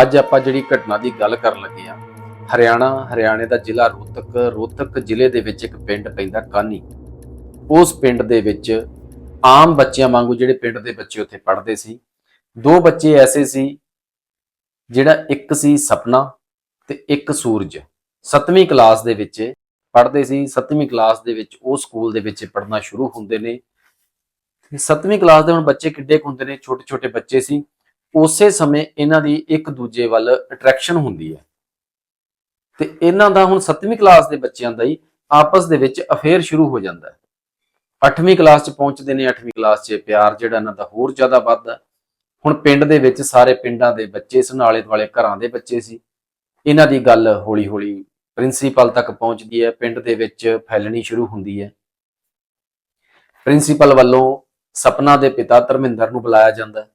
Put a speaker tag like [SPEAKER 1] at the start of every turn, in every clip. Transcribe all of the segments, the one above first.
[SPEAKER 1] ਅੱਜ ਆਪਾਂ ਜਿਹੜੀ ਘਟਨਾ ਦੀ ਗੱਲ ਕਰਨ ਲੱਗੇ ਆ ਹਰਿਆਣਾ, ਹਰਿਆਣੇ ਦਾ ਜ਼ਿਲ੍ਹਾ ਰੋਹਤਕ ਰੋਹਤਕ ਜ਼ਿਲ੍ਹੇ ਦੇ ਵਿੱਚ ਇੱਕ ਪਿੰਡ ਪੈਂਦਾ ਕਾਨੀ। ਉਸ ਪਿੰਡ ਦੇ ਵਿੱਚ ਆਮ ਬੱਚਿਆਂ ਵਾਂਗੂ ਜਿਹੜੇ ਪਿੰਡ ਦੇ ਬੱਚੇ ਉੱਥੇ ਪੜ੍ਹਦੇ ਸੀ, ਦੋ ਬੱਚੇ ਐਸੇ ਸੀ ਜਿਹੜਾ ਇੱਕ ਸੀ ਸਪਨਾ ਤੇ ਇੱਕ ਸੂਰਜ। ਸੱਤਵੀਂ ਕਲਾਸ ਦੇ ਵਿੱਚ ਪੜ੍ਹਦੇ ਸੀ, ਸੱਤਵੀਂ ਕਲਾਸ ਦੇ ਵਿੱਚ ਉਹ ਸਕੂਲ ਦੇ ਵਿੱਚ ਪੜ੍ਹਨਾ ਸ਼ੁਰੂ ਹੁੰਦੇ ਨੇ। ਤੇ ਸੱਤਵੀਂ ਕਲਾਸ ਦੇ ਹੁਣ ਬੱਚੇ ਕਿੱਡੇ ਕੁ ਹੁੰਦੇ ਨੇ ਛੋਟੇ ਛੋਟੇ ਬੱਚੇ ਸੀ। ਉਸੇ ਸਮੇਂ ਇਹਨਾਂ ਦੀ ਇੱਕ ਦੂਜੇ ਵੱਲ ਅਟਰੈਕਸ਼ਨ ਹੁੰਦੀ ਹੈ। ਤੇ ਇਹਨਾਂ ਦਾ ਹੁਣ 7ਵੀਂ ਕਲਾਸ ਦੇ ਬੱਚਿਆਂ ਦਾ ਹੀ ਆਪਸ ਦੇ ਵਿੱਚ ਅਫੇਅਰ ਸ਼ੁਰੂ ਹੋ ਜਾਂਦਾ ਹੈ। 8ਵੀਂ ਕਲਾਸ ਚ ਪਹੁੰਚਦੇ ਨੇ 8ਵੀਂ ਕਲਾਸ 'ਚ ਪਿਆਰ ਜਿਹੜਾ ਇਹਨਾਂ ਦਾ ਹੋਰ ਜ਼ਿਆਦਾ ਵੱਧਦਾ ਹੁਣ ਪਿੰਡ ਦੇ ਵਿੱਚ ਸਾਰੇ ਪਿੰਡਾਂ ਦੇ ਬੱਚੇ ਸਨ ਆਲੇ ਦੁਆਲੇ ਘਰਾਂ ਦੇ ਬੱਚੇ ਸੀ। ਇਹਨਾਂ ਦੀ ਗੱਲ ਹੌਲੀ ਹੌਲੀ ਪ੍ਰਿੰਸੀਪਲ ਤੱਕ ਪਹੁੰਚਦੀ ਹੈ। ਪਿੰਡ ਦੇ ਵਿੱਚ ਫੈਲਣੀ ਸ਼ੁਰੂ ਹੁੰਦੀ ਹੈ। ਪ੍ਰਿੰਸੀਪਲ ਵੱਲੋਂ ਸਪਨਾ ਦੇ ਪਿਤਾ ਧਰਮਿੰਦਰ ਨੂੰ ਬੁਲਾਇਆ ਜਾਂਦਾ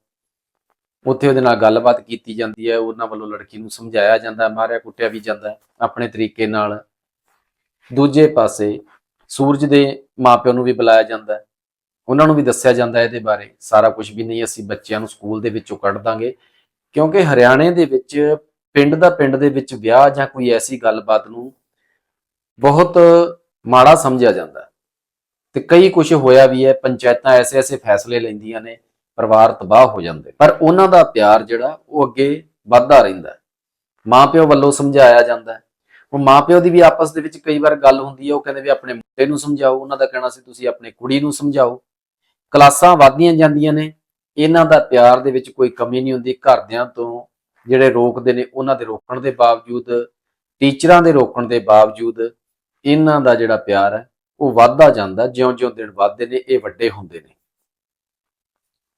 [SPEAKER 1] ਉੱਥੇ ਉਹਦੇ ਨਾਲ ਗੱਲਬਾਤ ਕੀਤੀ ਜਾਂਦੀ ਹੈ, ਉਹਨਾਂ ਵੱਲੋਂ ਲੜਕੀ ਨੂੰ ਸਮਝਾਇਆ ਜਾਂਦਾ ਹੈ ਮਾਰਿਆ ਕੁੱਟਿਆ ਵੀ ਜਾਂਦਾ ਹੈ ਆਪਣੇ ਤਰੀਕੇ ਨਾਲ। ਦੂਜੇ ਪਾਸੇ ਸੂਰਜ ਦੇ ਮਾਪਿਆਂ ਨੂੰ ਵੀ ਬੁਲਾਇਆ ਜਾਂਦਾ ਹੈ। ਉਹਨਾਂ ਨੂੰ ਵੀ ਦੱਸਿਆ ਜਾਂਦਾ ਹੈ ਇਹਦੇ ਬਾਰੇ। ਸਾਰਾ ਕੁਝ ਵੀ ਨਹੀਂ, ਅਸੀਂ ਬੱਚਿਆਂ ਨੂੰ ਸਕੂਲ ਦੇ ਵਿੱਚੋਂ ਕੱਢ ਦਾਂਗੇ। ਕਿਉਂਕਿ ਹਰਿਆਣੇ ਦੇ ਵਿੱਚ, ਪਿੰਡ ਦਾ ਪਿੰਡ ਦੇ ਵਿੱਚ ਵਿਆਹ ਜਾਂ ਕੋਈ ਐਸੀ ਗੱਲਬਾਤ ਨੂੰ ਬਹੁਤ ਮਾੜਾ ਸਮਝਿਆ ਜਾਂਦਾ ਹੈ। ਤੇ ਕਈ ਕੁਝ ਹੋਇਆ ਵੀ ਹੈ, ਪੰਚਾਇਤਾਂ ਐਸੇ ਐਸੇ ਫੈਸਲੇ ਲੈਂਦੀਆਂ ਨੇ ਪਰਿਵਾਰ ਤਬਾਹ ਹੋ ਜਾਂਦੇ। ਪਰ ਉਹਨਾਂ ਦਾ ਪਿਆਰ ਜਿਹੜਾ, ਉਹ ਅੱਗੇ ਵੱਧਦਾ ਰਹਿੰਦਾ। ਹੈ ਮਾਪਿਓ ਵੱਲੋਂ ਸਮਝਾਇਆ ਜਾਂਦਾ ਹੈ। ਉਹ ਮਾਪਿਓ ਦੀ ਵੀ ਆਪਸ ਦੇ ਵਿੱਚ ਕਈ ਵਾਰ ਗੱਲ ਹੁੰਦੀ ਹੈ, ਉਹ ਕਹਿੰਦੇ ਵੀ ਆਪਣੇ ਮੁੰਡੇ ਨੂੰ ਸਮਝਾਓ। ਉਹਨਾਂ ਦਾ ਕਹਿਣਾ ਸੀ, ਤੁਸੀਂ ਆਪਣੇ ਕੁੜੀ ਨੂੰ ਸਮਝਾਓ। ਕਲਾਸਾਂ ਵਧਦੀਆਂ ਜਾਂਦੀਆਂ ਨੇ। ਇਹਨਾਂ ਦਾ ਪਿਆਰ ਦੇ ਵਿੱਚ ਕੋਈ ਕਮੀ ਨਹੀਂ ਹੁੰਦੀ। ਘਰਦਿਆਂ ਤੋਂ ਜਿਹੜੇ ਰੋਕਦੇ ਨੇ, ਉਹਨਾਂ ਦੇ ਰੋਕਣ ਦੇ ਬਾਵਜੂਦ, ਟੀਚਰਾਂ ਦੇ ਰੋਕਣ ਦੇ ਬਾਵਜੂਦ ਇਹਨਾਂ ਦਾ ਜਿਹੜਾ ਪਿਆਰ ਹੈ, ਉਹ ਵੱਧਦਾ ਜਾਂਦਾ। ਜਿਉਂ-ਜਿਉਂ ਦਿਨ ਵੱਧਦੇ ਨੇ, ਇਹ ਵੱਡੇ ਹੁੰਦੇ ਨੇ।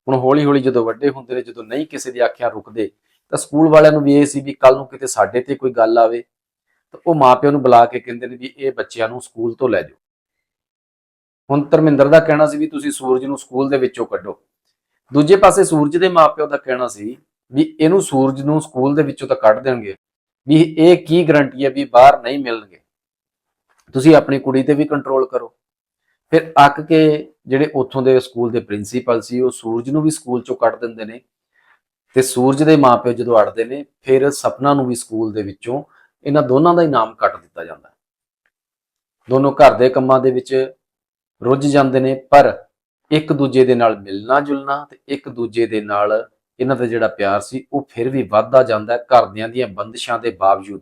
[SPEAKER 1] ਹੁਣ ਹੌਲੀ-ਹੌਲੀ ਜਦੋਂ ਵੱਡੇ ਹੁੰਦੇ ਨੇ, ਜਦੋਂ ਨਹੀਂ ਕਿਸੇ ਦੀ ਆਖਿਆ ਰੁਕਦੇ, ਤਾਂ ਸਕੂਲ ਵਾਲਿਆਂ ਨੂੰ ਵੀ ਇਹ ਸੀ ਵੀ ਕੱਲ ਨੂੰ ਕਿਤੇ ਸਾਡੇ ਤੇ ਕੋਈ ਗੱਲ ਆਵੇ, ਤਾਂ ਉਹ ਮਾਪਿਆਂ ਨੂੰ ਬੁਲਾ ਕੇ ਕਹਿੰਦੇ ਨੇ ਵੀ ਇਹ ਬੱਚਿਆਂ ਨੂੰ ਸਕੂਲ ਤੋਂ ਲੈ ਜਾਓ। ਹੁਣ ਧਰਮਿੰਦਰ ਦਾ ਕਹਿਣਾ ਸੀ ਵੀ ਤੁਸੀਂ ਸੂਰਜ ਨੂੰ ਸਕੂਲ ਦੇ ਵਿੱਚੋਂ ਕੱਢੋ। ਦੂਜੇ ਪਾਸੇ ਸੂਰਜ ਦੇ ਮਾਪਿਓ ਦਾ ਕਹਿਣਾ ਸੀ ਵੀ ਇਹਨੂੰ ਸੂਰਜ ਨੂੰ ਸਕੂਲ ਦੇ ਵਿੱਚੋਂ ਤਾਂ ਕੱਢ ਦੇਣਗੇ, ਵੀ ਇਹ ਕੀ ਗਰੰਟੀ ਹੈ ਵੀ ਬਾਹਰ ਨਹੀਂ ਮਿਲਣਗੇ। ਤੁਸੀਂ ਆਪਣੀ ਕੁੜੀ ਤੇ ਵੀ ਕੰਟਰੋਲ ਕਰੋ। ਫਿਰ ਅੱਕ ਕੇ ਜਿਹੜੇ ਉੱਥੋਂ ਦੇ ਸਕੂਲ ਦੇ ਪ੍ਰਿੰਸੀਪਲ ਸੀ, ਉਹ ਸੂਰਜ ਨੂੰ ਵੀ ਸਕੂਲ ਚੋਂ ਕੱਢ ਦਿੰਦੇ ਨੇ ਤੇ ਸੂਰਜ ਦੇ ਮਾਪਿਓ ਜਦੋਂ ਅੜਦੇ ਨੇ, ਫਿਰ ਸਪਨਾ ਨੂੰ ਵੀ ਸਕੂਲ ਦੇ ਵਿੱਚੋਂ ਇਹਨਾਂ ਦੋਨਾਂ ਦਾ ਹੀ ਨਾਮ ਕੱਟ ਦਿੱਤਾ ਜਾਂਦਾ ਹੈ। ਦੋਨੋਂ ਘਰ ਦੇ ਕੰਮਾਂ ਦੇ ਵਿੱਚ ਰੁੱਝ ਜਾਂਦੇ ਨੇ, ਪਰ ਇੱਕ ਦੂਜੇ ਦੇ ਨਾਲ ਮਿਲਣਾ ਜੁਲਣਾ ਤੇ ਇੱਕ ਦੂਜੇ ਦੇ ਨਾਲ ਇਹਨਾਂ ਦਾ ਜਿਹੜਾ ਪਿਆਰ ਸੀ, ਉਹ ਫਿਰ ਵੀ ਵੱਧਦਾ ਜਾਂਦਾ ਹੈ ਘਰਦਿਆਂ ਦੀਆਂ ਬੰਦਿਸ਼ਾਂ ਦੇ ਬਾਵਜੂਦ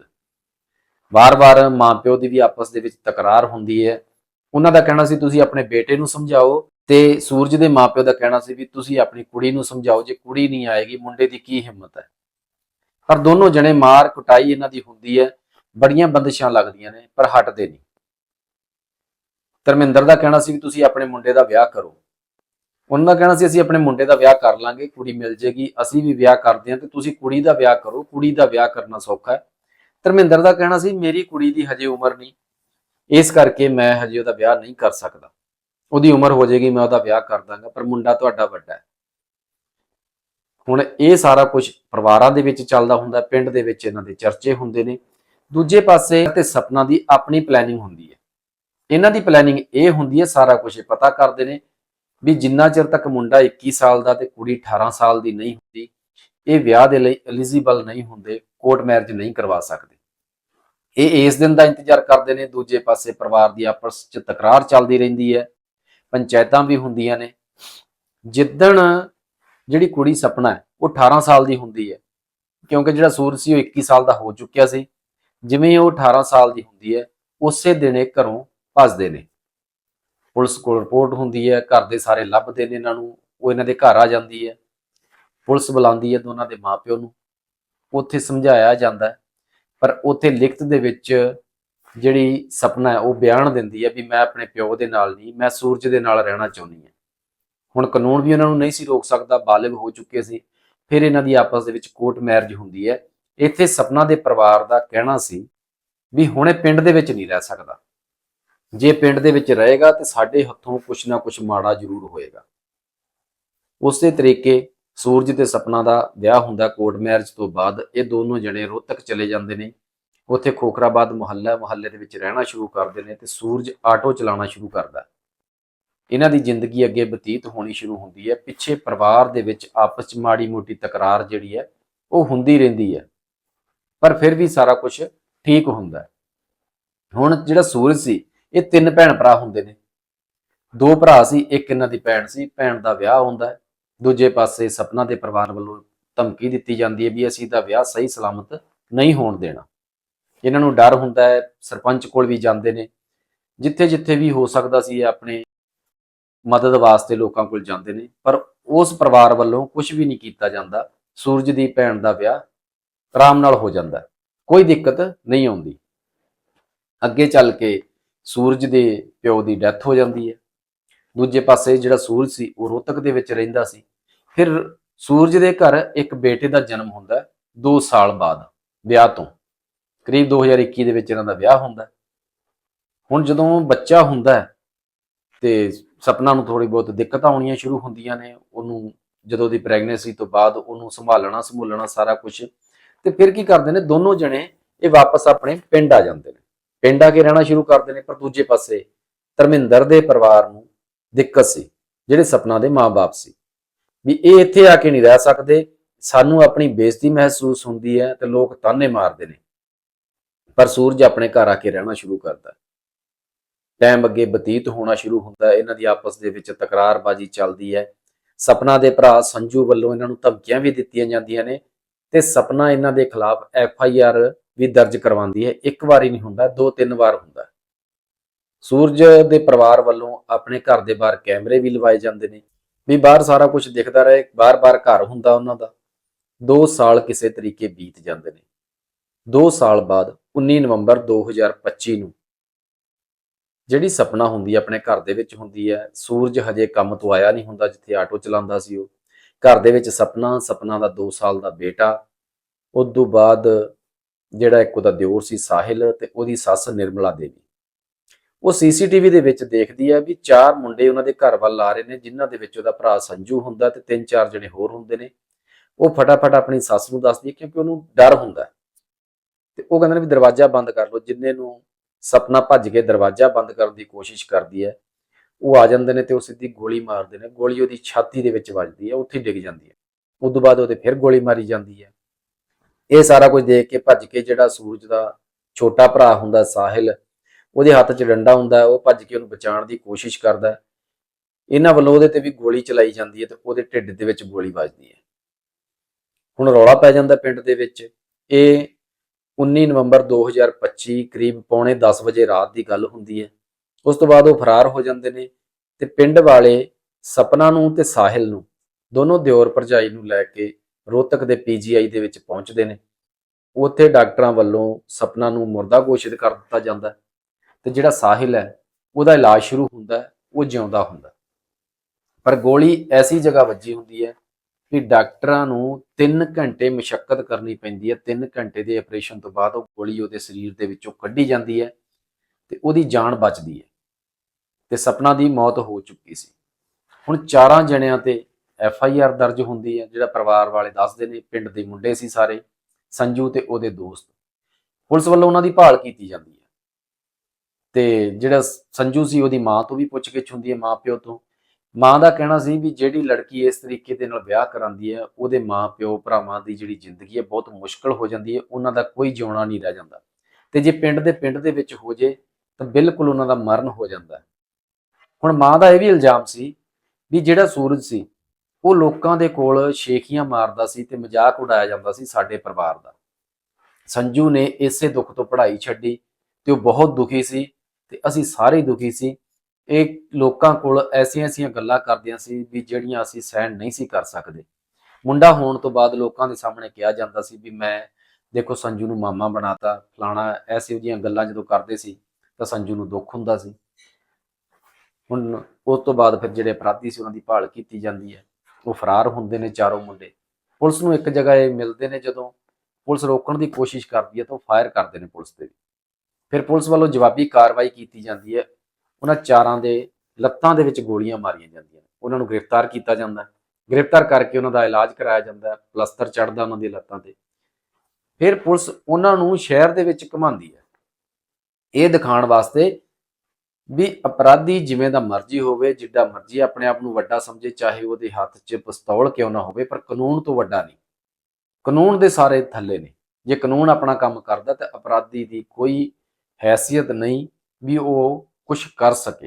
[SPEAKER 1] ਵਾਰ-ਵਾਰ ਮਾਪਿਓ ਦੀ ਵੀ ਆਪਸ ਦੇ ਵਿੱਚ ਤਕਰਾਰ ਹੁੰਦੀ ਹੈ ਉਹਨਾਂ ਦਾ ਕਹਿਣਾ ਸੀ, ਤੁਸੀਂ ਆਪਣੇ ਬੇਟੇ ਨੂੰ ਸਮਝਾਓ ਤੇ ਸੂਰਜ ਦੇ ਮਾਪਿਓ ਦਾ ਕਹਿਣਾ ਸੀ ਵੀ ਤੁਸੀਂ ਆਪਣੀ ਕੁੜੀ ਨੂੰ ਸਮਝਾਓ, ਜੇ ਕੁੜੀ ਨਹੀਂ ਆਏਗੀ, ਮੁੰਡੇ ਦੀ ਕੀ ਹਿੰਮਤ ਹੈ? ਪਰ ਦੋਨੋਂ ਜਣੇ ਮਾਰ ਕੁਟਾਈ ਇਹਨਾਂ ਦੀ ਹੁੰਦੀ ਹੈ, ਬੜੀਆਂ ਬੰਦਿਸ਼ਾਂ ਲੱਗਦੀਆਂ ਨੇ, ਪਰ ਹਟਦੇ ਨਹੀਂ। ਧਰਮਿੰਦਰ ਦਾ ਕਹਿਣਾ ਸੀ ਵੀ ਤੁਸੀਂ ਆਪਣੇ ਮੁੰਡੇ ਦਾ ਵਿਆਹ ਕਰੋ। ਉਹਨਾਂ ਦਾ ਕਹਿਣਾ ਸੀ, ਅਸੀਂ ਆਪਣੇ ਮੁੰਡੇ ਦਾ ਵਿਆਹ ਕਰ ਲਾਂਗੇ, ਕੁੜੀ ਮਿਲ ਜੇਗੀ, ਅਸੀਂ ਵੀ ਵਿਆਹ ਕਰਦੇ ਹਾਂ ਤੇ ਤੁਸੀਂ ਕੁੜੀ ਦਾ ਵਿਆਹ ਕਰੋ, ਕੁੜੀ ਦਾ ਵਿਆਹ ਕਰਨਾ ਸੌਖਾ ਹੈ। ਧਰਮਿੰਦਰ ਦਾ ਕਹਿਣਾ ਸੀ, ਮੇਰੀ ਕੁੜੀ ਦੀ ਹਜੇ ਉਮਰ ਨਹੀਂ ਇਸ ਕਰਕੇ ਮੈਂ ਹਜੇ ਉਹਦਾ ਵਿਆਹ ਨਹੀਂ ਕਰ ਸਕਦਾ। ਉਹਦੀ ਉਮਰ ਹੋ ਜਾਏਗੀ, ਮੈਂ ਉਹਦਾ ਵਿਆਹ ਕਰ ਦਾਂਗਾ, ਪਰ ਮੁੰਡਾ ਤੁਹਾਡਾ ਵੱਡਾ ਹੈ। ਹੁਣ ਇਹ ਸਾਰਾ ਕੁਝ ਪਰਿਵਾਰਾਂ ਦੇ ਵਿੱਚ ਚੱਲਦਾ ਹੁੰਦਾ ਪਿੰਡ ਦੇ ਵਿੱਚ ਇਹਨਾਂ ਦੇ ਚਰਚੇ ਹੁੰਦੇ ਨੇ। ਦੂਜੇ ਪਾਸੇ ਤੇ ਸਪਨਾ ਦੀ ਆਪਣੀ ਪਲੈਨਿੰਗ ਹੁੰਦੀ ਹੈ। ਇਹਨਾਂ ਦੀ ਪਲੈਨਿੰਗ ਇਹ ਹੁੰਦੀ ਹੈ, ਸਾਰਾ ਕੁਝ ਪਤਾ ਕਰਦੇ ਨੇ ਵੀ ਜਿੰਨਾ ਚਿਰ ਤੱਕ ਮੁੰਡਾ 21 ਸਾਲ ਦਾ ਤੇ ਕੁੜੀ 18 ਸਾਲ ਦੀ ਨਹੀਂ ਹੁੰਦੀ, ਇਹ ਵਿਆਹ ਦੇ ਲਈ ਐਲੀਜੀਬਲ ਨਹੀਂ ਹੁੰਦੇ ਕੋਰਟ ਮੈਰਿਜ ਨਹੀਂ ਕਰਵਾ ਸਕਦੇ। ਇਹ ਇਸ ਦਿਨ ਦਾ ਇੰਤਜ਼ਾਰ ਕਰਦੇ ਨੇ, ਦੂਜੇ ਪਾਸੇ ਪਰਿਵਾਰ ਦੀ ਆਪਸ 'ਚ ਤਕਰਾਰ ਚੱਲਦੀ ਰਹਿੰਦੀ ਹੈ, ਪੰਚਾਇਤਾਂ ਵੀ ਹੁੰਦੀਆਂ ਨੇ। ਜਿੱਦਣ ਜਿਹੜੀ ਕੁੜੀ ਸਪਨਾ ਹੈ, ਉਹ 18 ਸਾਲ ਦੀ ਹੁੰਦੀ ਹੈ, ਕਿਉਂਕਿ ਜਿਹੜਾ ਸੂਰ ਸੀ ਉਹ 21 ਸਾਲ ਦਾ ਹੋ ਚੁੱਕਿਆ ਸੀ। ਜਿਵੇਂ ਉਹ 18 ਸਾਲ ਦੀ ਹੁੰਦੀ ਹੈ, ਉਸੇ ਦਿਨ ਇਹ ਘਰੋਂ ਭੱਜਦੇ ਨੇ। ਪੁਲਿਸ ਕੋਲ ਰਿਪੋਰਟ ਹੁੰਦੀ ਹੈ, ਘਰ ਦੇ ਸਾਰੇ ਲੱਭਦੇ ਨੇ ਇਹਨਾਂ ਨੂੰ, ਉਹ ਇਹਨਾਂ ਦੇ ਘਰ ਆ ਜਾਂਦੀ ਹੈ। ਪੁਲਿਸ ਬੁਲਾਉਂਦੀ ਹੈ ਦੋਨਾਂ ਦੇ ਮਾਪਿਓ ਨੂੰ। ਉੱਥੇ ਸਮਝਾਇਆ ਜਾਂਦਾ ਪਰ ਉੱਥੇ ਲਿਖਤ ਦੇ ਵਿੱਚ ਜਿਹੜੀ ਸਪਨਾ ਹੈ, ਉਹ ਬਿਆਨ ਦਿੰਦੀ ਹੈ ਵੀ ਮੈਂ ਆਪਣੇ ਪਿਓ ਦੇ ਨਾਲ ਨਹੀਂ, ਮੈਂ ਸੂਰਜ ਦੇ ਨਾਲ ਰਹਿਣਾ ਚਾਹੁੰਦੀ ਹਾਂ। ਹੁਣ ਕਾਨੂੰਨ ਵੀ ਉਹਨਾਂ ਨੂੰ ਨਹੀਂ ਸੀ ਰੋਕ ਸਕਦਾ, ਬਾਲਿਗ ਹੋ ਚੁੱਕੇ ਸੀ। ਫਿਰ ਇਹਨਾਂ ਦੀ ਆਪਸ ਦੇ ਵਿੱਚ ਕੋਰਟ ਮੈਰਿਜ ਹੁੰਦੀ ਹੈ। ਇੱਥੇ ਸਪਨਾ ਦੇ ਪਰਿਵਾਰ ਦਾ ਕਹਿਣਾ ਸੀ ਵੀ ਹੁਣੇ ਪਿੰਡ ਦੇ ਵਿੱਚ ਨਹੀਂ ਰਹਿ ਸਕਦਾ। ਜੇ ਪਿੰਡ ਦੇ ਵਿੱਚ ਰਹੇਗਾ ਤੇ ਸਾਡੇ ਹੱਥੋਂ ਕੁਛ ਨਾ ਕੁਛ ਮਾੜਾ ਜ਼ਰੂਰ ਹੋਏਗਾ। ਉਸੇ ਤਰੀਕੇ ਸੂਰਜ ਤੇ ਸਪਨਾ ਦਾ ਵਿਆਹ ਹੁੰਦਾ ਕੋਰਟ ਮੈਰਿਜ ਤੋਂ ਬਾਅਦ, ਇਹ ਦੋਨੋਂ ਜਣੇ ਰੋਹਤਕ ਚਲੇ ਜਾਂਦੇ ਨੇ। ਉੱਥੇ ਖੋਖਰਾਬਾਦ ਮੁਹੱਲਾ, ਮੁਹੱਲੇ ਦੇ ਵਿੱਚ ਰਹਿਣਾ ਸ਼ੁਰੂ ਕਰਦੇ ਨੇ ਤੇ ਸੂਰਜ ਆਟੋ ਚਲਾਉਣਾ ਸ਼ੁਰੂ ਕਰਦਾ। ਇਹਨਾਂ ਦੀ ਜ਼ਿੰਦਗੀ ਅੱਗੇ ਬਤੀਤ ਹੋਣੀ ਸ਼ੁਰੂ ਹੁੰਦੀ ਹੈ। ਪਿੱਛੇ ਪਰਿਵਾਰ ਦੇ ਵਿੱਚ ਆਪਸ ਚ ਮਾੜੀ ਮੋਟੀ ਤਕਰਾਰ ਜਿਹੜੀ ਹੈ, ਉਹ ਹੁੰਦੀ ਰਹਿੰਦੀ ਹੈ। ਪਰ ਫਿਰ ਵੀ ਸਾਰਾ ਕੁਝ ਠੀਕ ਹੁੰਦਾ ਹੁਣ ਜਿਹੜਾ ਸੂਰਜ ਸੀ, ਇਹ ਤਿੰਨ ਭੈਣ ਭਰਾ ਹੁੰਦੇ ਨੇ। ਦੋ ਭਰਾ ਸੀ, ਇੱਕ ਇਹਨਾਂ ਦੀ ਭੈਣ ਸੀ, ਭੈਣ ਦਾ ਵਿਆਹ ਹੁੰਦਾ ਦੂਜੇ ਪਾਸੇ ਸਪਨਾ ਦੇ ਪਰਿਵਾਰ ਵੱਲੋਂ ਧਮਕੀ ਦਿੱਤੀ ਜਾਂਦੀ ਹੈ ਵੀ ਅਸੀਂ ਦਾ ਵਿਆਹ ਸਹੀ ਸਲਾਮਤ ਨਹੀਂ ਹੋਣ ਦੇਣਾ। ਇਹਨਾਂ ਨੂੰ ਡਰ ਹੁੰਦਾ ਹੈ, ਸਰਪੰਚ ਕੋਲ ਵੀ ਜਾਂਦੇ ਨੇ। ਜਿੱਥੇ ਜਿੱਥੇ ਵੀ ਹੋ ਸਕਦਾ ਸੀ ਆਪਣੇ ਮਦਦ ਵਾਸਤੇ ਲੋਕਾਂ ਕੋਲ ਜਾਂਦੇ ਨੇ, ਪਰ ਉਸ ਪਰਿਵਾਰ ਵੱਲੋਂ ਕੁਝ ਵੀ ਨਹੀਂ ਕੀਤਾ ਜਾਂਦਾ। ਸੂਰਜ ਦੀ ਭੈਣ ਦਾ ਵਿਆਹ ਆਰਾਮ ਨਾਲ ਹੋ ਜਾਂਦਾ ਕੋਈ ਦਿੱਕਤ ਨਹੀਂ ਆਉਂਦੀ। ਅੱਗੇ ਚੱਲ ਕੇ ਸੂਰਜ ਦੇ ਪਿਓ ਦੀ ਡੈਥ ਹੋ ਜਾਂਦੀ ਹੈ। ਦੂਜੇ ਪਾਸੇ ਜਿਹੜਾ ਸੂਰਜ ਸੀ, ਉਹ ਰੋਹਤਕ ਦੇ ਵਿੱਚ ਰਹਿੰਦਾ ਸੀ। ਫਿਰ ਸੂਰਜ ਦੇ ਘਰ ਇੱਕ ਬੇਟੇ ਦਾ ਜਨਮ ਹੁੰਦਾ ਹੈ 2 ਸਾਲ ਬਾਅਦ, ਵਿਆਹ ਤੋਂ। ਕਰੀਬ 2021 ਦੇ ਵਿੱਚ ਇਹਨਾਂ ਦਾ ਵਿਆਹ ਹੁੰਦਾ ਹੁਣ ਜਦੋਂ ਬੱਚਾ ਹੁੰਦਾ ਤੇ ਸਪਨਾ ਨੂੰ ਥੋੜੀ ਬਹੁਤ ਦਿੱਕਤਾਂ ਆਉਣੀਆਂ ਸ਼ੁਰੂ ਹੁੰਦੀਆਂ ਨੇ, ਉਹਨੂੰ ਜਦੋਂ ਦੀ ਪ੍ਰੈਗਨੈਂਸੀ ਤੋਂ ਬਾਅਦ ਉਹਨੂੰ ਸੰਭਾਲਣਾ, ਸੰਭੂਲਣਾ ਸਾਰਾ ਕੁਝ ਤੇ ਫਿਰ ਕੀ ਕਰਦੇ ਨੇ, ਦੋਨੋਂ ਜਣੇ ਇਹ ਵਾਪਸ ਆਪਣੇ ਪਿੰਡ ਆ ਜਾਂਦੇ ਨੇ। ਪਿੰਡ ਆ ਕੇ ਰਹਿਣਾ ਸ਼ੁਰੂ ਕਰਦੇ ਨੇ, ਪਰ ਦੂਜੇ ਪਾਸੇ ਧਰਮਿੰਦਰ ਦੇ ਪਰਿਵਾਰ ਨੂੰ ਦਿੱਕਤ ਸੀ, ਜਿਹੜੇ ਸਪਨਾ ਦੇ ਮਾਪੇ ਸੀ। ਵੀ ਇਹ ਇੱਥੇ ਆ ਕੇ ਨਹੀਂ ਰਹਿ ਸਕਦੇ, ਸਾਨੂੰ ਆਪਣੀ ਬੇਇੱਜ਼ਤੀ ਮਹਿਸੂਸ ਹੁੰਦੀ ਹੈ ਤੇ ਲੋਕ ਤਾਨੇ ਮਾਰਦੇ ਨੇ। ਪਰ ਸੂਰਜ ਆਪਣੇ ਘਰ ਆ ਕੇ ਰਹਿਣਾ ਸ਼ੁਰੂ ਕਰਦਾ। ਟਾਈਮ ਅੱਗੇ ਬਤੀਤ ਹੋਣਾ ਸ਼ੁਰੂ ਹੁੰਦਾ, ਇਹਨਾਂ ਦੀ ਆਪਸ ਦੇ ਵਿੱਚ ਤਕਰਾਰਬਾਜ਼ੀ ਚੱਲਦੀ ਹੈ। ਸਪਨਾ ਦੇ ਭਰਾ ਸੰਜੂ ਵੱਲੋਂ ਇਹਨਾਂ ਨੂੰ ਧਮਕੀਆਂ ਵੀ ਦਿੱਤੀਆਂ ਜਾਂਦੀਆਂ ਨੇ ਤੇ ਸਪਨਾ ਇਹਨਾਂ ਦੇ ਖਿਲਾਫ ਐਫ ਆਈ ਆਰ ਵੀ ਦਰਜ ਕਰਵਾਉਂਦੀ ਹੈ। ਇੱਕ ਵਾਰ ਹੀ ਨਹੀਂ ਹੁੰਦਾ ਦੋ ਤਿੰਨ ਵਾਰ ਹੁੰਦਾ। ਸੂਰਜ ਦੇ ਪਰਿਵਾਰ ਵੱਲੋਂ ਆਪਣੇ ਘਰ ਦੇ ਬਾਹਰ ਕੈਮਰੇ ਵੀ ਲਵਾਏ ਜਾਂਦੇ ਨੇ। ਵੀ ਬਾਹਰ ਸਾਰਾ ਕੁਝ ਦਿਖਦਾ ਰਹੇ ਬਾਰ-ਬਾਰ ਘਰ ਹੁੰਦਾ ਉਹਨਾਂ ਦਾ। 2 ਸਾਲ ਕਿਸੇ ਤਰੀਕੇ ਬੀਤ ਜਾਂਦੇ ਨੇ। 2 ਸਾਲ ਬਾਅਦ 19 ਨਵੰਬਰ 2025 ਨੂੰ ਜਿਹੜੀ ਸਪਨਾ ਹੁੰਦੀ ਆਪਣੇ ਘਰ ਦੇ ਵਿੱਚ ਹੁੰਦੀ ਹੈ ਸੂਰਜ ਹਜੇ ਕੰਮ ਤੋਂ ਆਇਆ ਨਹੀਂ ਹੁੰਦਾ ਜਿੱਥੇ ਆਟੋ ਚਲਾਉਂਦਾ ਸੀ ਉਹ। ਘਰ ਦੇ ਵਿੱਚ ਸਪਨਾ ਸਪਨਾ ਦਾ 2 ਸਾਲ ਦਾ ਬੇਟਾ। ਉਸ ਤੋਂ ਬਾਅਦ ਜਿਹੜਾ ਇੱਕ ਉਹਦਾ ਦਿਓਰ ਸੀ ਸਾਹਿਲ ਤੇ ਉਹਦੀ ਸੱਸ ਨਿਰਮਲਾ ਦੇਵੀ। ਉਹ ਸੀਸੀਟੀਵੀ ਦੇ ਵਿੱਚ ਦੇਖਦੀ ਹੈ ਵੀ ਚਾਰ ਮੁੰਡੇ ਉਹਨਾਂ ਦੇ ਘਰ ਵੱਲ ਆ ਰਹੇ ਨੇ, ਜਿਨ੍ਹਾਂ ਦੇ ਵਿੱਚ ਉਹਦਾ ਭਰਾ ਸੰਜੂ ਹੁੰਦਾ ਤੇ ਤਿੰਨ ਚਾਰ ਜਣੇ ਹੋਰ ਹੁੰਦੇ ਨੇ। ਉਹ ਫਟਾਫਟ ਆਪਣੀ ਸੱਸ ਨੂੰ ਦੱਸਦੀ ਹੈ ਕਿਉਂਕਿ ਉਹਨੂੰ ਡਰ ਹੁੰਦਾ। ਹੈ। ਤੇ ਉਹ ਕਹਿੰਦੇ ਨੇ ਵੀ ਦਰਵਾਜ਼ਾ ਬੰਦ ਕਰ ਲਓ, ਜਿੰਨੇ ਨੂੰ ਸਪਨਾ ਭੱਜ ਕੇ ਦਰਵਾਜ਼ਾ ਬੰਦ ਕਰਨ ਦੀ ਕੋਸ਼ਿਸ਼ ਕਰਦੀ ਹੈ ਉਹ ਆ ਜਾਂਦੇ ਨੇ ਤੇ ਉਹ ਸਿੱਧੀ ਗੋਲੀ ਮਾਰਦੇ ਨੇ। ਗੋਲੀ ਉਹਦੀ ਛਾਤੀ ਦੇ ਵਿੱਚ ਵੱਜਦੀ ਹੈ ਉੱਥੇ ਡਿੱਗ ਜਾਂਦੀ ਹੈ ਉਸ ਤੋਂ ਬਾਅਦ ਉਹਦੇ ਫਿਰ ਗੋਲੀ ਮਾਰੀ ਜਾਂਦੀ ਹੈ ਇਹ ਸਾਰਾ ਕੁਝ ਦੇਖ ਕੇ ਭੱਜ ਕੇ ਜਿਹੜਾ ਸੂਰਜ ਦਾ ਛੋਟਾ ਭਰਾ ਹੁੰਦਾ, ਸਾਹਿਲ ਉਹਦੇ ਹੱਥ 'ਚ ਡੰਡਾ ਹੁੰਦਾ ਉਹ ਭੱਜ ਕੇ ਉਹਨੂੰ ਬਚਾਉਣ ਦੀ ਕੋਸ਼ਿਸ਼ ਕਰਦਾ ਇਹਨਾਂ ਵੱਲੋਂ ਉਹਦੇ ਤੇ ਵੀ ਗੋਲੀ ਚਲਾਈ ਜਾਂਦੀ ਹੈ ਤੇ ਉਹਦੇ ਢਿੱਡ ਦੇ ਵਿੱਚ ਗੋਲੀ ਵੱਜਦੀ ਹੈ। ਹੁਣ ਰੌਲਾ ਪੈ ਜਾਂਦਾ ਪਿੰਡ ਦੇ ਵਿੱਚ। ਇਹ 19 ਨਵੰਬਰ 2025 ਕਰੀਬ ਪੌਣੇ 10 ਵਜੇ ਰਾਤ ਦੀ ਗੱਲ ਹੁੰਦੀ ਹੈ। ਉਸ ਤੋਂ ਬਾਅਦ ਉਹ ਫਰਾਰ ਹੋ ਜਾਂਦੇ ਨੇ ਤੇ ਪਿੰਡ ਵਾਲੇ ਸਪਨਾ ਨੂੰ ਤੇ ਸਾਹਿਲ ਨੂੰ ਦੋਨੋਂ ਦਿਓਰ ਭਰਜਾਈ ਨੂੰ ਲੈ ਕੇ ਰੋਹਤਕ ਦੇ ਪੀਜੀਆਈ ਦੇ ਵਿੱਚ ਪਹੁੰਚਦੇ ਨੇ। ਉੱਥੇ ਡਾਕਟਰਾਂ ਵੱਲੋਂ ਸਪਨਾ ਨੂੰ ਮੁਰਦਾ ਘੋਸ਼ਿਤ ਕਰ ਦਿੱਤਾ ਜਾਂਦਾ ਤੇ ਜਿਹੜਾ ਸਾਹਿਲ ਹੈ, ਉਹਦਾ ਇਲਾਜ ਸ਼ੁਰੂ ਹੁੰਦਾ ਉਹ ਜਿਉਂਦਾ ਹੁੰਦਾ ਪਰ ਗੋਲੀ ਐਸੀ ਜਗ੍ਹਾ ਵੱਜੀ ਹੁੰਦੀ ਹੈ ਕਿ ਡਾਕਟਰਾਂ ਨੂੰ 3 ਘੰਟੇ ਮਸ਼ੱਕਤ ਕਰਨੀ ਪੈਂਦੀ ਹੈ। 3 ਘੰਟੇ ਦੇ ਆਪਰੇਸ਼ਨ ਤੋਂ ਬਾਅਦ ਉਹ ਗੋਲੀ ਉਹਦੇ ਸਰੀਰ ਦੇ ਵਿੱਚੋਂ ਕੱਢੀ ਜਾਂਦੀ ਹੈ ਤੇ ਉਹਦੀ ਜਾਨ ਬਚਦੀ ਹੈ ਤੇ ਸਪਨਾ ਦੀ ਮੌਤ ਹੋ ਚੁੱਕੀ ਸੀ। ਹੁਣ ਚਾਰਾਂ ਜਣਿਆਂ ਤੇ ਐਫ ਆਈ ਆਰ ਦਰਜ ਹੁੰਦੀ ਹੈ, ਜਿਹੜਾ ਪਰਿਵਾਰ ਵਾਲੇ ਦੱਸਦੇ ਨੇ, ਪਿੰਡ ਦੇ ਮੁੰਡੇ ਸੀ ਸਾਰੇ, ਸੰਜੂ ਤੇ ਉਹਦੇ ਦੋਸਤ। ਪੁਲਿਸ ਵੱਲੋਂ ਉਹਨਾਂ ਦੀ ਭਾਲ ਕੀਤੀ ਜਾਂਦੀ ਹੈ। ਤੇ ਜਿਹੜਾ ਸੰਜੂ ਸੀ, ਉਹਦੀ ਮਾਂ ਤੋਂ ਵੀ ਪੁੱਛਗਿੱਛ ਹੁੰਦੀ ਹੈ ਮਾਂ ਪਿਓ ਤੋਂ। ਮਾਂ ਦਾ ਕਹਿਣਾ ਸੀ ਵੀ ਜਿਹੜੀ ਲੜਕੀ ਇਸ ਤਰੀਕੇ ਦੇ ਨਾਲ ਵਿਆਹ ਕਰਾਂਦੀ ਹੈ, ਉਹਦੇ ਮਾਂ ਪਿਓ ਭਰਾਵਾਂ ਦੀ ਜਿਹੜੀ ਜ਼ਿੰਦਗੀ ਹੈ, ਬਹੁਤ ਮੁਸ਼ਕਲ ਹੋ ਜਾਂਦੀ ਹੈ, ਉਹਨਾਂ ਦਾ ਕੋਈ ਜਿਉਣਾ ਨਹੀਂ ਰਹਿ ਜਾਂਦਾ। ਤੇ ਜੇ ਪਿੰਡ ਦੇ ਪਿੰਡ ਦੇ ਵਿੱਚ ਹੋ ਜੇ, ਤਾਂ ਬਿਲਕੁਲ ਉਹਨਾਂ ਦਾ ਮਰਨ ਹੋ ਜਾਂਦਾ ਹੁਣ ਮਾਂ ਦਾ ਇਹ ਵੀ ਇਲਜ਼ਾਮ ਸੀ ਵੀ ਜਿਹੜਾ ਸੂਰਜ ਸੀ, ਉਹ ਲੋਕਾਂ ਦੇ ਕੋਲ ਸ਼ੇਖੀਆਂ ਮਾਰਦਾ ਸੀ ਤੇ ਮਜ਼ਾਕ ਉਡਾਇਆ ਜਾਂਦਾ ਸੀ ਸਾਡੇ ਪਰਿਵਾਰ ਦਾ। ਸੰਜੂ ਨੇ ਇਸੇ ਦੁੱਖ ਤੋਂ ਪੜ੍ਹਾਈ ਛੱਡੀ ਤੇ ਉਹ ਬਹੁਤ ਦੁਖੀ ਸੀ ਤੇ ਅਸੀਂ ਸਾਰੇ ਦੁਖੀ ਸੀ। ਇਹ ਲੋਕਾਂ ਕੋਲ ਐਸੀਆਂ ਐਸੀਆਂ ਗੱਲਾਂ ਕਰਦੀਆਂ ਸੀ ਵੀ ਜਿਹੜੀਆਂ ਅਸੀਂ ਸਹਿਣ ਨਹੀਂ ਸੀ ਕਰ ਸਕਦੇ। ਮੁੰਡਾ ਹੋਣ ਤੋਂ ਬਾਅਦ ਲੋਕਾਂ ਦੇ ਸਾਹਮਣੇ ਕਿਹਾ ਜਾਂਦਾ ਸੀ ਵੀ ਮੈਂ, ਦੇਖੋ ਸੰਜੂ ਨੂੰ ਮਾਮਾ ਬਣਾਤਾ, ਫਲਾਣਾ ਐਸੀ ਜਿਹੀਆਂ ਗੱਲਾਂ ਜਦੋਂ ਕਰਦੇ ਸੀ ਤਾਂ ਸੰਜੂ ਨੂੰ ਦੁੱਖ ਹੁੰਦਾ ਸੀ। ਹੁਣ ਉਸ ਤੋਂ ਬਾਅਦ ਫਿਰ ਜਿਹੜੇ ਅਪਰਾਧੀ ਸੀ ਉਹਨਾਂ ਦੀ ਭਾਲ ਕੀਤੀ ਜਾਂਦੀ ਹੈ। ਉਹ ਫਰਾਰ ਹੁੰਦੇ ਨੇ ਚਾਰੋਂ ਮੁੰਡੇ। ਪੁਲਿਸ ਨੂੰ ਇੱਕ ਜਗ੍ਹਾ ਇਹ ਮਿਲਦੇ ਨੇ ਜਦੋਂ ਪੁਲਿਸ ਰੋਕਣ ਦੀ ਕੋਸ਼ਿਸ਼ ਕਰਦੀ ਹੈ ਤਾਂ ਉਹ ਫਾਇਰ ਕਰਦੇ ਨੇ ਪੁਲਿਸ ਤੇ ਵੀ। ਫਿਰ ਪੁਲਿਸ ਵੱਲੋਂ ਜਵਾਬੀ ਕਾਰਵਾਈ ਕੀਤੀ ਜਾਂਦੀ ਹੈ। ਉਹਨਾਂ ਚਾਰਾਂ ਦੇ ਲੱਤਾਂ ਦੇ ਵਿੱਚ ਗੋਲੀਆਂ ਮਾਰੀਆਂ ਜਾਂਦੀਆਂ ਨੇ। ਉਹਨਾਂ ਨੂੰ ਗ੍ਰਿਫਤਾਰ ਕੀਤਾ ਜਾਂਦਾ ਹੈ। ਗ੍ਰਿਫਤਾਰ ਕਰਕੇ ਉਹਨਾਂ ਦਾ ਇਲਾਜ ਕਰਾਇਆ ਜਾਂਦਾ ਹੈ। ਪਲਸਤਰ ਚੜਦਾ ਉਹਨਾਂ ਦੀਆਂ ਲੱਤਾਂ ਤੇ। ਫਿਰ ਪੁਲਿਸ ਉਹਨਾਂ ਨੂੰ ਸ਼ਹਿਰ ਦੇ ਵਿੱਚ ਘੁਮਾਉਂਦੀ ਹੈ। ਇਹ ਦਿਖਾਉਣ ਵਾਸਤੇ ਵੀ ਅਪਰਾਧੀ ਜਿਵੇਂ ਦਾ ਮਰਜ਼ੀ ਹੋਵੇ, ਜਿੱਡਾ ਮਰਜ਼ੀ ਆਪਣੇ ਆਪ ਨੂੰ ਵੱਡਾ ਸਮਝੇ, ਚਾਹੇ ਉਹਦੇ ਹੱਥ 'ਚ ਪਿਸਤੌਲ ਕਿਉਂ ਨਾ ਹੋਵੇ, ਪਰ ਕਾਨੂੰਨ ਤੋਂ ਵੱਡਾ ਨਹੀਂ। ਕਾਨੂੰਨ ਦੇ ਸਾਰੇ ਥੱਲੇ ਨੇ। ਜੇ ਕਾਨੂੰਨ ਆਪਣਾ ਕੰਮ ਕਰਦਾ ਤਾਂ ਅਪਰਾਧੀ ਦੀ ਕੋਈ ਹੈਸੀਅਤ ਨਹੀਂ ਵੀ ਉਹ ਕੁਝ ਕਰ ਸਕੇ।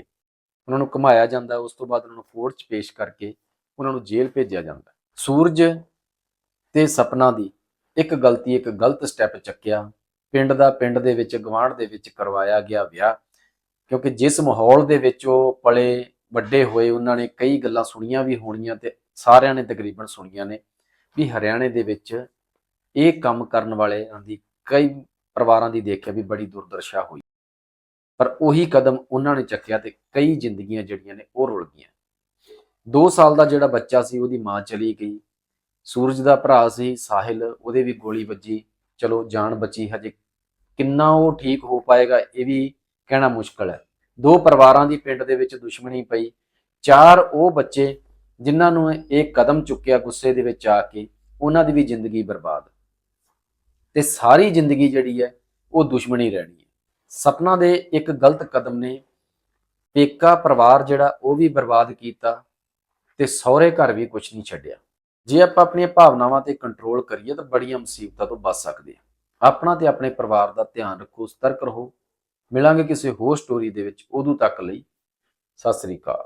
[SPEAKER 1] ਉਹਨਾਂ ਨੂੰ ਘੁਮਾਇਆ ਜਾਂਦਾ, ਉਸ ਤੋਂ ਬਾਅਦ ਉਹਨਾਂ ਨੂੰ ਕੋਰਟ 'ਚ ਪੇਸ਼ ਕਰਕੇ ਉਹਨਾਂ ਨੂੰ ਜੇਲ੍ਹ ਭੇਜਿਆ ਜਾਂਦਾ। ਸੂਰਜ ਤੇ ਸਪਨਾ ਦੀ ਇੱਕ ਗਲਤੀ, ਇੱਕ ਗਲਤ ਸਟੈਪ ਚੱਕਿਆ। ਪਿੰਡ ਦਾ ਪਿੰਡ ਦੇ ਵਿੱਚ ਗਵਾਂਢ ਦੇ ਵਿੱਚ ਕਰਵਾਇਆ ਗਿਆ ਵਿਆਹ, ਕਿਉਂਕਿ ਜਿਸ ਮਾਹੌਲ ਦੇ ਵਿੱਚ ਉਹ ਪਲੇ ਵੱਡੇ ਹੋਏ, ਉਹਨਾਂ ਨੇ ਕਈ ਗੱਲਾਂ ਸੁਣੀਆਂ ਵੀ ਹੋਣੀਆਂ ਤੇ ਸਾਰਿਆਂ ਨੇ ਤਕਰੀਬਨ ਸੁਣੀਆਂ ਨੇ ਵੀ ਹਰਿਆਣੇ ਦੇ ਵਿੱਚ ਇਹ ਕੰਮ ਕਰਨ ਵਾਲਿਆਂ ਦੀ ਕਈ ਪਰਿਵਾਰਾਂ ਦੀ ਦੇਖਿਆ ਵੀ ਬੜੀ ਦੁਰਦਸ਼ਾ ਹੋਈ। ਪਰ ਉਹੀ ਕਦਮ ਉਹਨਾਂ ਨੇ ਚੱਕਿਆ ਤੇ ਕਈ ਜ਼ਿੰਦਗੀਆਂ ਜਿਹੜੀਆਂ ਨੇ ਉਹ ਰੁਲ ਗਈਆਂ। 2 ਸਾਲ ਦਾ ਜਿਹੜਾ ਬੱਚਾ ਸੀ, ਉਹਦੀ ਮਾਂ ਚਲੀ ਗਈ। ਸੂਰਜ ਦਾ ਭਰਾ ਸੀ, ਸਾਹਿਲ, ਉਹਦੇ ਵੀ ਗੋਲੀ ਵੱਜੀ। ਚਲੋ, ਜਾਨ ਬਚੀ, ਹਜੇ ਕਿੰਨਾ ਉਹ ਠੀਕ ਹੋ ਪਾਏਗਾ, ਇਹ ਵੀ ਕਹਿਣਾ ਮੁਸ਼ਕਲ ਹੈ। ਦੋ ਪਰਿਵਾਰਾਂ ਦੀ ਪਿੰਡ ਦੇ ਵਿੱਚ ਦੁਸ਼ਮਣੀ ਪਈ। ਚਾਰ ਉਹ ਬੱਚੇ ਜਿਨ੍ਹਾਂ ਨੂੰ ਇਹ ਕਦਮ ਚੁੱਕਿਆ ਗੁੱਸੇ ਦੇ ਵਿੱਚ ਆ ਕੇ, ਉਹਨਾਂ ਦੀ ਵੀ ਜ਼ਿੰਦਗੀ ਬਰਬਾਦ। ਤੇ ਸਾਰੀ ਜ਼ਿੰਦਗੀ ਜਿਹੜੀ ਹੈ ਉਹ ਦੁਸ਼ਮਣੀ ਰਹਿਣੀ ਹੈ। ਸਪਨਾ ਦੇ ਇੱਕ ਗਲਤ ਕਦਮ ਨੇ ਪੇਕਾ ਪਰਿਵਾਰ ਜਿਹੜਾ ਉਹ ਵੀ ਬਰਬਾਦ ਕੀਤਾ ਤੇ ਸਹੁਰੇ ਘਰ ਵੀ ਕੁਝ ਨਹੀਂ ਛੱਡਿਆ। ਜੇ ਆਪਾਂ ਆਪਣੀਆਂ ਭਾਵਨਾਵਾਂ ਤੇ ਕੰਟਰੋਲ ਕਰੀਏ ਤਾਂ ਬੜੀਆਂ ਮੁਸੀਬਤਾਂ ਤੋਂ ਬਚ ਸਕਦੇ ਹਾਂ। ਆਪਣਾ ਤੇ ਆਪਣੇ ਪਰਿਵਾਰ ਦਾ ਧਿਆਨ ਰੱਖੋ, ਸਤਰਕ ਰਹੋ। ਮਿਲਾਂਗੇ ਕਿਸੇ ਹੋਰ ਸਟੋਰੀ ਦੇ ਵਿੱਚ। ਉਦੋਂ ਤੱਕ ਲਈ ਸਤਿ ਸ੍ਰੀ ਅਕਾਲ।